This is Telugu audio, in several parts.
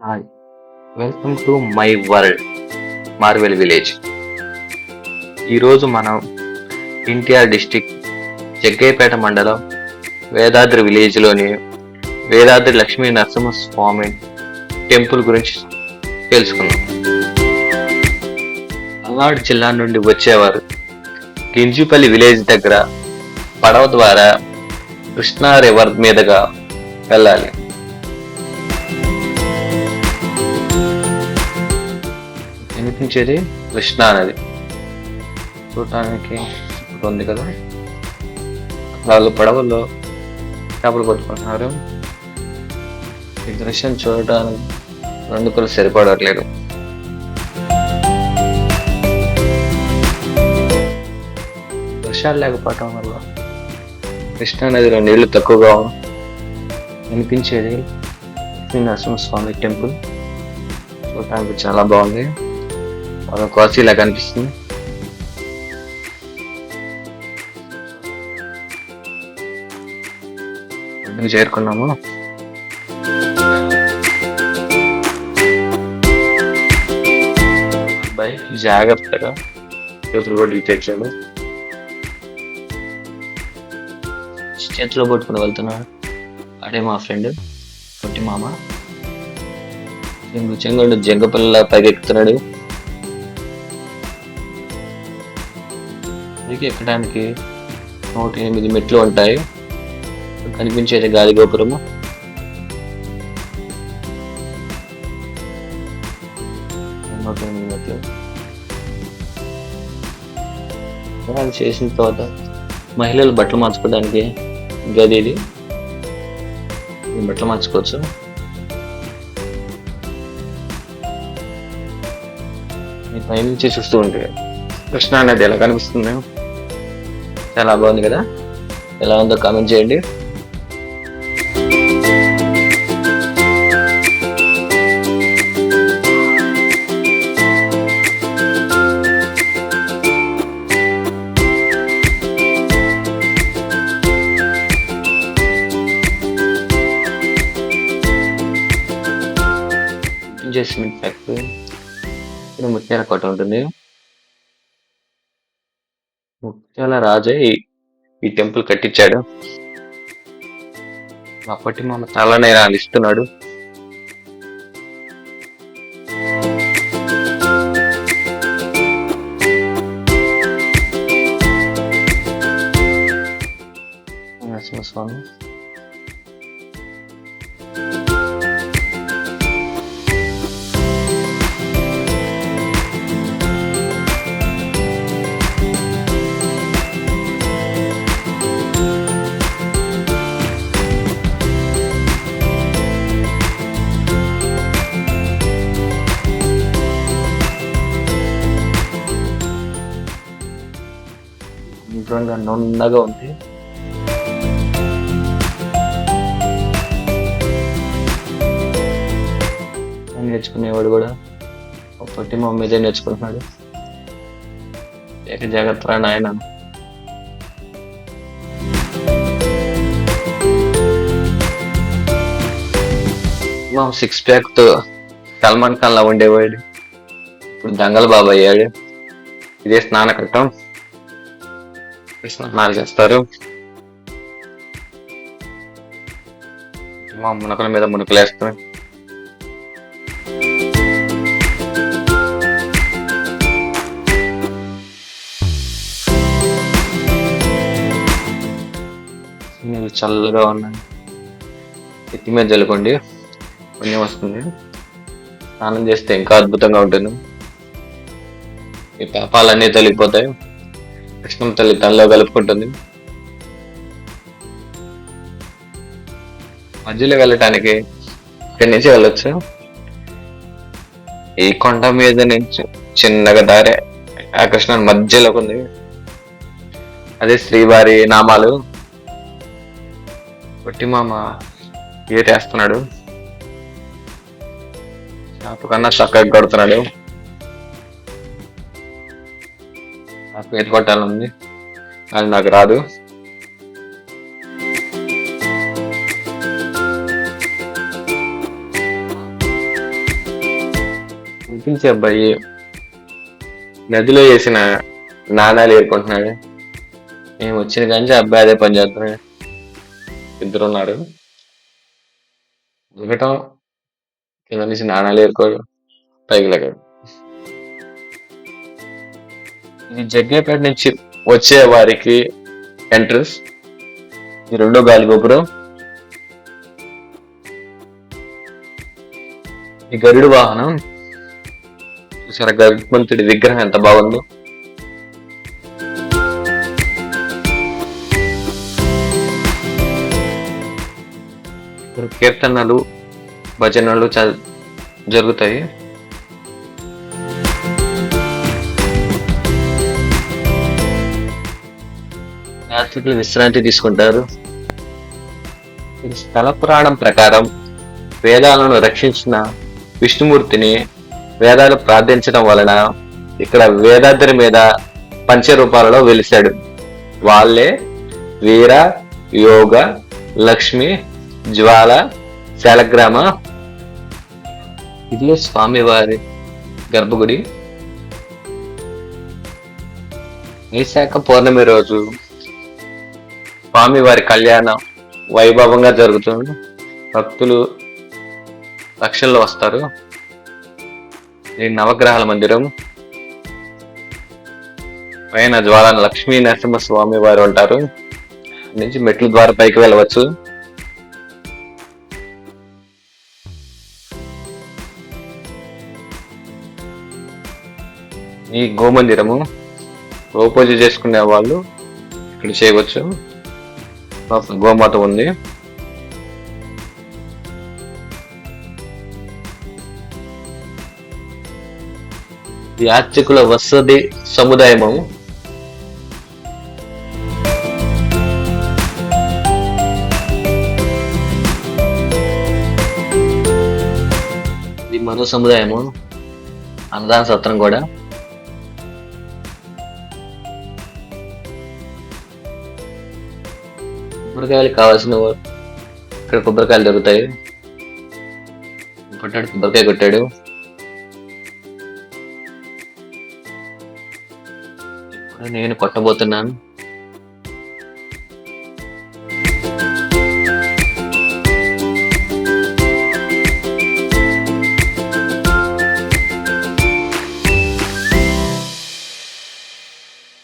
Hi welcome to my world marvel village ఈరోజు మనం ఎన్టీఆర్ డిస్టిక్ జగ్గయ్యపేట మండలం వేదాద్రి విలేజ్లోని వేదాద్రి లక్ష్మీ నరసింహస్వామి టెంపుల్ గురించి తెలుసుకుందాం. పల్నాడు జిల్లా నుండి వచ్చేవారు గింజుపల్లి విలేజ్ దగ్గర పడవ ద్వారా కృష్ణా రివర్ మీదుగా వెళ్ళాలి. ప్రవహించేది కృష్ణా నది చూడటానికి ఉంది కదా. వాళ్ళు పడవల్లో చేపలు పట్టుకుంటున్నారు. ఈ దృశ్యం చూడటానికి రెండు కూడా సరిపడట్లేదు. వర్షాలు లేకపోవటం వల్ల కృష్ణా నదిలో నీళ్ళు తక్కువగా వినిపించేది శ్రీ నరసింహస్వామి టెంపుల్. చూడటానికి చాలా బాగుంది. మనం కాసి ఇలా కనిపిస్తుంది చేరుకున్నాము. అబ్బాయి జాగ్రత్తగా చేతులు కూడా తెచ్చాడు చేతిలో పట్టుకుని వెళ్తున్నాడు. అడే మా ఫ్రెండ్ పొట్టి మామ. జంగు చెంగుడు జంగపల్ల పిల్లల పైకెక్కుతున్నాడు. పైకి ఎక్కడానికి నూట ఎనిమిది మెట్లు ఉంటాయి. కనిపించేది గాలి గోపురము. నూట ఎనిమిది మెట్లు. అది చేసిన తర్వాత మహిళలు బట్టలు మార్చుకోవడానికి గది ఇది. బట్టలు మార్చుకోవచ్చు. పైనుంచి చూస్తూ ఉంటే కృష్ణా నది ఎలా కనిపిస్తుంది. చాలా బాగుంది కదా? ఎలా ఉందో కామెంట్ చేయండి. సిమెంట్ ఫ్యాక్టరీ ఇక్కడ ముత్యాల కోట ఉంటుంది ముత్యాల రాజే ఈ ఈ టెంపుల్ కట్టించాడు. అప్పటి మన తలనే ఇస్తున్నాడు నరసింహస్వామి. నున్నగా ఉంది. నేర్చుకునేవాడు కూడా? ఒకటి మా మీదే నేర్చుకుంటున్నాడు. ఏక జాగ్రత్త నాయన? మా సిక్స్ ప్యాక్తో సల్మాన్ ఖాన్ లా ఉండేవాడు. ఇప్పుడు దంగల్ బాబు అయ్యాడు. ఇదే స్నానకట్టం స్నానాలు చేస్తారు మా మునకల మీద మునకలేస్తారు నీళ్ళు చల్లగా ఉన్నాయి. ఎత్తి మీద చల్లుకోండి పుణ్యం వస్తుంది. స్నానం చేస్తే ఇంకా అద్భుతంగా ఉంటుంది. ఈ పాపాలన్నీ తొలగిపోతాయి. కృష్ణం తల్లి తనలో కలుపుకుంటుంది. మధ్యలో వెళ్ళటానికి ఇక్కడి నుంచి వెళ్ళొచ్చు? ఈ కొండ మీద నుంచి చిన్నగా దారి ఆ కృష్ణ మధ్యలోకి ఉంది. అదే శ్రీవారి నామాలు. పొట్టి మామ ఏరేస్తున్నాడు చేప కన్నా చక్కగా కొడుతున్నాడు నాకు ఈత కొట్టాలని అది నాకు రాదు. కనిపించే అబ్బాయి నదిలో వేసిన నాణాలు ఏరుకుంటున్నాడు. మేము వచ్చిన కానీ అబ్బాయి అదే పని చేస్తున్నాడు. ఇద్దరు ఉన్నారు దిగటం కింద నుంచి నాణాలు ఏరుకోవడం పైకి లెగడం. ఇది జగ్గేపేట నుంచి వచ్చే వారికి ఎంట్రన్స్. ఈ రెండో గాలి గోపురం. ఈ గరుడు వాహనం. చూసారా గరుత్మంతుడి విగ్రహం ఎంత బాగుందో. కీర్తనలు భజనలు చ- జరుగుతాయి. యాత్రికులు విశ్రాంతి తీసుకుంటారు. స్థల పురాణం ప్రకారం వేదాలను రక్షించిన విష్ణుమూర్తిని వేదాలు ప్రార్థించడం వలన ఇక్కడ వేదాద్రి మీద పంచరూపాలలో వెలిశాడు. వాళ్ళే వీర యోగ లక్ష్మి జ్వాల శాలగ్రామ ఇది స్వామివారి గర్భగుడి. వైశాఖ పౌర్ణమి రోజు స్వామివారి కళ్యాణం వైభవంగా జరుగుతుంది. భక్తులు లక్షల్లో వస్తారు. ఈ నవగ్రహాల మందిరం. పైన జ్వాల లక్ష్మీ నరసింహ స్వామి వారు ఉంటారు. నుంచి మెట్ల ద్వారా పైకి వెళ్ళవచ్చు. ఈ గోమందిరము గోపూజ చేసుకునే వాళ్ళు ఇక్కడ చేయవచ్చు. లోపల గోమాత ఉంది యాత్రికుల వసతి సముదాయము ఇది మరో సముదాయము అన్నదాన సత్రం కూడా కొబ్బరికాయలు కావాల్సిన ఇక్కడ కొబ్బరికాయలు దొరుకుతాయి. కొట్టాడు కొబ్బరికాయ కొట్టాడు. ఇప్పుడు నేను కొట్టబోతున్నాను.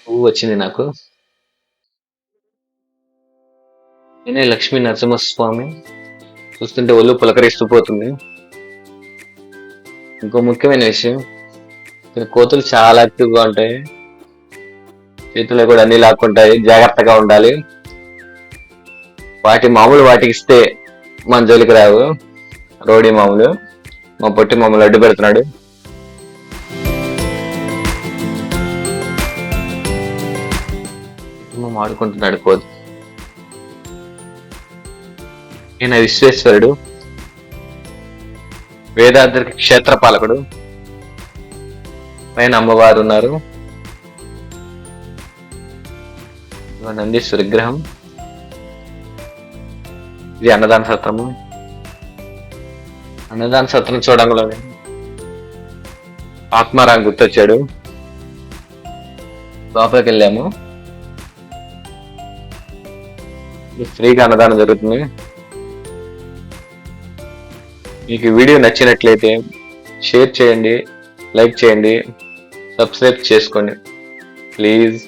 పువ్వు వచ్చింది నాకు. నేనే లక్ష్మీ నరసింహస్వామి. చూస్తుంటే ఒళ్ళు పులకరిస్తూ పోతుంది. ఇంకో ముఖ్యమైన విషయం ఇక్కడ కోతులు చాలా యాక్టివ్గా ఉంటాయి. చేతుల్లో కూడా అన్ని లాక్కుంటాయి జాగ్రత్తగా ఉండాలి. వాటి మామూలు వాటికి ఇస్తే మన జోలికి రావు. రోడీ మామూలు. మా పొట్టి మామూలు అడ్డు పెడుతున్నాడు. మాడుకుంటున్నాడు ఆడుకుంటున్నాడు ఈయన విశ్వేశ్వరుడు వేదాద్రికి క్షేత్రపాలకుడు పైన అమ్మవారు ఉన్నారు. నందీశ్వర విగ్రహం. ఇది అన్నదాన సత్రము. అన్నదాన సత్రం చూడంలో ఆత్మారాం గుర్తొచ్చాడు. లోపలికి వెళ్ళాము. ఇది ఫ్రీగా అన్నదానం జరుగుతుంది. మీకు వీడియో నచ్చినట్లయితే షేర్ చేయండి లైక్ చేయండి సబ్స్క్రైబ్ చేసుకోండి. ప్లీజ్.